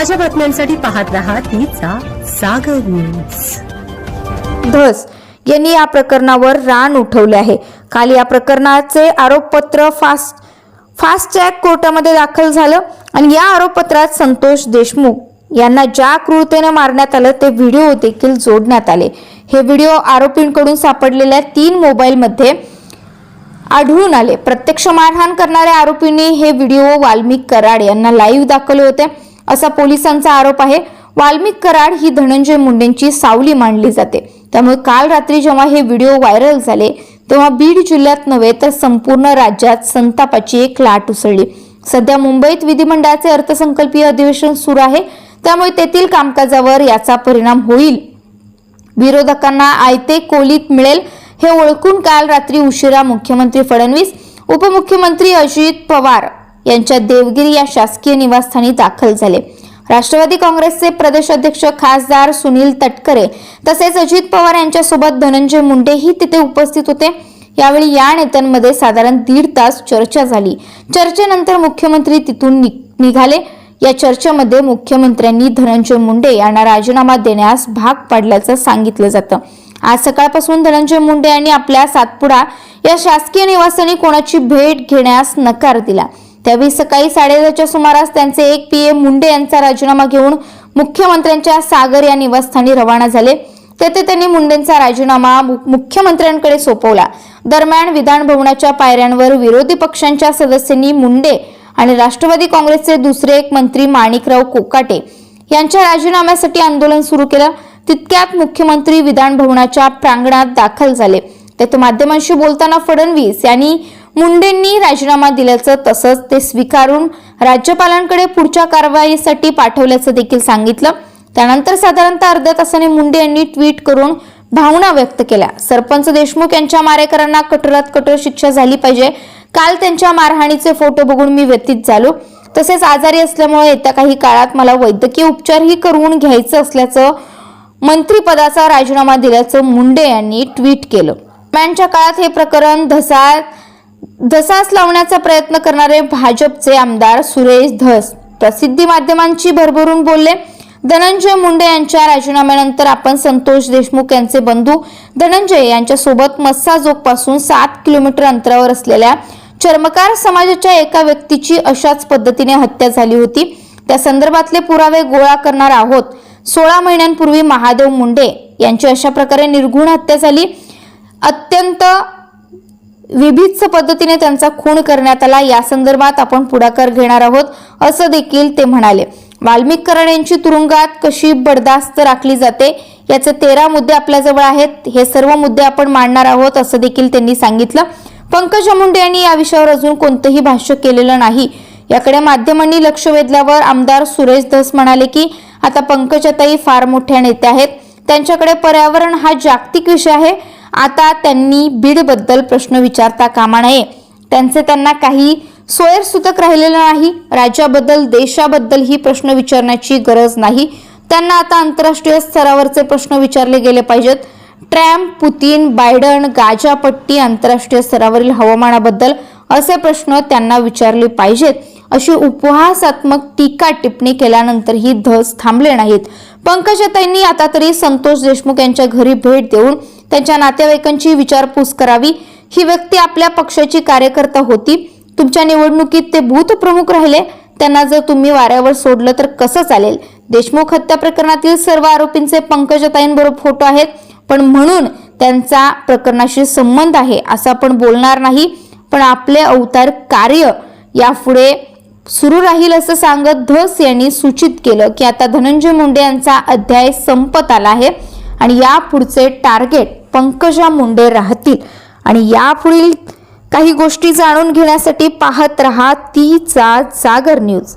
ताज्या बातम्यांसाठी पाहत रहा तिचा सागर न्यूज धस यांनी या प्रकरणावर रान उठवले आहे. काल या प्रकरणाचे आरोपपत्र फास्ट फास्ट ट्रॅक कोर्टामध्ये दाखल झालं आणि या आरोपपत्रात संतोष देशमुख यांना ज्या क्रूरतेने मारण्यात आलं ते व्हिडिओ देखील जोडण्यात आले. हे व्हिडिओ आरोपींकडून सापडलेल्या तीन मोबाईलमध्ये आढळून आले. प्रत्यक्ष मारहाण करणाऱ्या आरोपींनी हे व्हिडिओ वाल्मिक कराड यांना लाईव्ह दाखवले होते. असा पोलिसांचा आरोप आहे. वाल्मिक कराड ही धनंजय मुंडेंची सावली मानली जाते. त्यामुळे काल रात्री जेव्हा हे व्हिडिओ व्हायरल झाले तेव्हा बीड जिल्ह्यात नव्हे तर संपूर्ण राज्यात संतापाची एक लाट उसळली. सध्या मुंबईत विधिमंडळाचे अर्थसंकल्पीय अधिवेशन सुरू आहे. त्यामुळे तेथील कामकाजावर याचा परिणाम होईल. विरोधकांना आयते कोलीत मिळेल हे ओळखून काल रात्री उशिरा मुख्यमंत्री फडणवीस उपमुख्यमंत्री अजित पवार यांच्या देवगिरी या शासकीय निवासस्थानी दाखल झाले. राष्ट्रवादी काँग्रेसचे प्रदेश अध्यक्ष खासदार सुनील तटकरे तसेच अजित पवार यांच्यासोबत धनंजय मुंडेही तिथे उपस्थित होते. यावेळी या नेत्यांमध्ये साधारण दीड तास चर्चा झाली. चर्चेनंतर मुख्यमंत्री तिथून नि- निघाले. या चर्चेमध्ये मुख्यमंत्र्यांनी धनंजय मुंडे यांना राजीनामा देण्यास भाग पाडल्याचं सांगितलं जातं. आज सकाळपासून धनंजय मुंडे यांनी आपल्या सातपुडा या शासकीय निवासाने कोणाची भेट घेण्यास नकार दिला. त्यावेळी सकाळी साडेदहाच्या सुमारास त्यांचे एक पी मुंडे यांचा राजीनामा घेऊन मुख्यमंत्र्यांच्या सागर या निवासस्थानी रवाना झाले. तेथे त्यांनी मुंडेंचा राजीनामा मुख्यमंत्र्यांकडे सोपवला. दरम्यान विधान भवनाच्या पायऱ्यांवर विरोधी पक्षांच्या सदस्यांनी मुंडे आणि राष्ट्रवादी काँग्रेसचे दुसरे एक मंत्री माणिकराव कोकाटे यांच्या राजीनाम्यासाठी आंदोलन सुरू केलं. तितक्यात मुख्यमंत्री विधान भवनाच्या प्रांगणात दाखल झाले. तेथे माध्यमांशी बोलताना फडणवीस यांनी मुंडेंनी राजीनामा दिल्याचं तसंच ते स्वीकारून राज्यपालांकडे पुढच्या कारवाईसाठी पाठवल्याचं देखील सांगितलं. त्यानंतर साधारणतः अर्ध्या तासाने मुंडे यांनी ट्विट करून भावना व्यक्त केल्या. सरपंच देशमुख यांच्या मारेकरांना कठोरात कठोर शिक्षा झाली पाहिजे. काल त्यांच्या मारहाणीचे फोटो बघून मी व्यतीत झालो. तसेच आजारी असल्यामुळे येत्या काही काळात मला वैद्यकीय उपचारही करून घ्यायचं असल्याचं मंत्रिपदाचा राजीनामा दिल्याचं मुंडे यांनी ट्विट केलं. दरम्यानच्या काळात हे प्रकरण धसा धसास लावण्याचा प्रयत्न करणारे भाजपचे आमदार सुरेश धस प्रसिद्धी माध्यमांची भरभरून बोलले. धनंजय मुंडे यांच्या राजीनाम्यानंतर आपण संतोष देशमुख यांचे बंधू. धनंजय यांच्यासोबत मस्साजोगपासून सात किलोमीटर अंतरावर असलेल्या चर्मकार समाजाच्या एका व्यक्तीची अशाच पद्धतीने हत्या झाली होती. त्या संदर्भातले पुरावे गोळा करणार आहोत. सोळा महिन्यांपूर्वी महादेव मुंडे यांची अशा प्रकारे निर्घुण हत्या झाली. अत्यंत विभित्स पद्धतीने त्यांचा खून करण्यात आला. या संदर्भात आपण पुढाकार घेणार आहोत असं देखील ते म्हणाले. वाल्मिक कराड यांची तुरुंगात कशी बडदास्त राखली जाते याचे तेरा मुद्दे आपल्याजवळ आहेत. हे सर्व मुद्दे आपण मांडणार आहोत असं देखील त्यांनी सांगितलं. पंकजा मुंडे यांनी या विषयावर अजून कोणतंही भाष्य केलेलं नाही. याकडे माध्यमांनी लक्ष वेधल्यावर आमदार सुरेश धस म्हणाले की आता पंकजाताई फार मोठ्या नेत्या आहेत. त्यांच्याकडे पर्यावरण हा जागतिक विषय आहे. आता त्यांनी बीडबद्दल प्रश्न विचारता कामा नये. त्यांचे त्यांना काही सोयरसूतक राहिलेलं नाही. राज्याबद्दल देशाबद्दल ही प्रश्न विचारण्याची गरज नाही. त्यांना आता आंतरराष्ट्रीय स्तरावरचे प्रश्न विचारले गेले पाहिजेत. ट्रॅम्प पुतीन बायडन गाजापट्टी आंतरराष्ट्रीय स्तरावरील हवामानाबद्दल असे प्रश्न त्यांना विचारले पाहिजेत. अशी उपहासात्मक टीका टिप्पणी केल्यानंतर ही धस थांबले नाहीत. पंकजाताईंनी आता तरी संतोष देशमुख यांच्या घरी भेट देऊन त्यांच्या नातेवाईकांची विचारपूस करावी. ही व्यक्ती आपल्या पक्षाची कार्यकर्ता होती. तुमच्या निवडणुकीत ते भूत प्रमुख राहिले. त्यांना जर तुम्ही वाऱ्यावर सोडलं तर कसं चालेल? देशमुख हत्या प्रकरणातील सर्व आरोपींचे पंकजताईंबरोबर फोटो आहेत. पण म्हणून त्यांचा प्रकरणाशी संबंध आहे असं आपण बोलणार नाही. पण आपले अवतार कार्य यापुढे सुरू राहील असं सांगत धस यांनी सूचित केलं की आता धनंजय मुंडे यांचा अध्याय संपत आला आहे. आणि यापुढचे टार्गेट पंकजा मुंडे राहतील. आणि यापुढील काही गोष्टी जाणून घेण्यासाठी पाहत रहा तीचा जागर न्यूज.